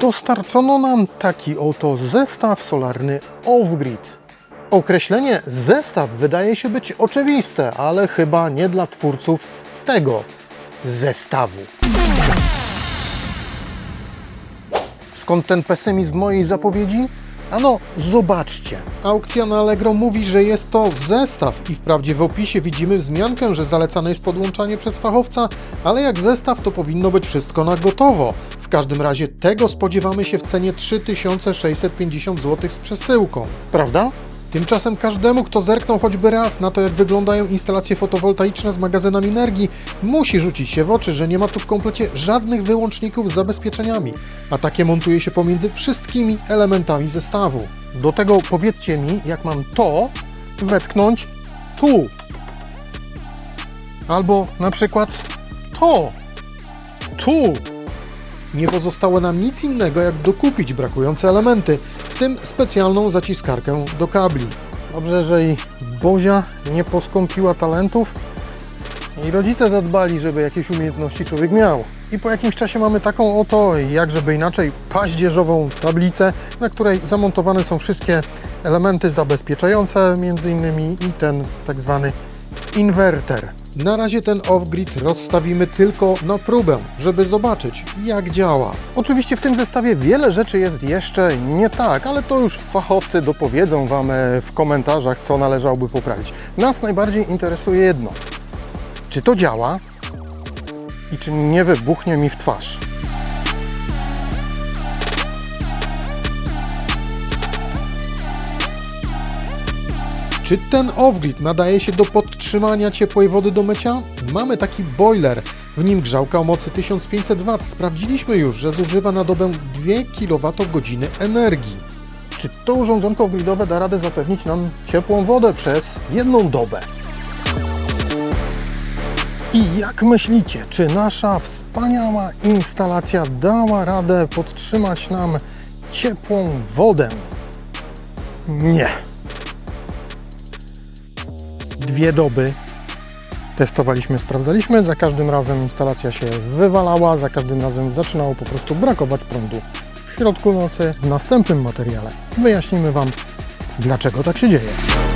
dostarczono nam taki oto zestaw solarny off-grid. Określenie zestaw wydaje się być oczywiste, ale chyba nie dla twórców tego zestawu. Skąd ten pesymizm mojej zapowiedzi? Ano, zobaczcie. Aukcja na Allegro mówi, że jest to zestaw i wprawdzie w opisie widzimy wzmiankę, że zalecane jest podłączanie przez fachowca, ale jak zestaw to powinno być wszystko na gotowo. W każdym razie tego spodziewamy się w cenie 3650 zł z przesyłką. Prawda? Tymczasem każdemu, kto zerknął choćby raz na to, jak wyglądają instalacje fotowoltaiczne z magazynami energii, musi rzucić się w oczy, że nie ma tu w komplecie żadnych wyłączników z zabezpieczeniami, a takie montuje się pomiędzy wszystkimi elementami zestawu. Do tego powiedzcie mi, jak mam to wetknąć tu. Albo na przykład to. Tu. Nie pozostało nam nic innego, jak dokupić brakujące elementy, w tym specjalną zaciskarkę do kabli. Dobrze, że i Bozia nie poskąpiła talentów i rodzice zadbali, żeby jakieś umiejętności człowiek miał. I po jakimś czasie mamy taką oto, jak żeby inaczej, paździerzową tablicę, na której zamontowane są wszystkie elementy zabezpieczające, między innymi i ten tak zwany inwerter. Na razie ten off-grid rozstawimy tylko na próbę, żeby zobaczyć jak działa. Oczywiście w tym zestawie wiele rzeczy jest jeszcze nie tak, ale to już fachowcy dopowiedzą Wam e, w komentarzach, co należałoby poprawić. Nas najbardziej interesuje jedno. Czy to działa i czy nie wybuchnie mi w twarz? Czy ten off-grid nadaje się do podtrzymania ciepłej wody do mycia? Mamy taki boiler. W nim grzałka o mocy 1500 W. Sprawdziliśmy już, że zużywa na dobę 2 kWh energii. Czy to urządzonko off-gridowe da radę zapewnić nam ciepłą wodę przez jedną dobę? I jak myślicie, czy nasza wspaniała instalacja dała radę podtrzymać nam ciepłą wodę? Nie dwie doby testowaliśmy, sprawdzaliśmy. Za każdym razem instalacja się wywalała, za każdym razem zaczynało po prostu brakować prądu. W środku nocy w następnym materiale wyjaśnimy Wam, dlaczego tak się dzieje.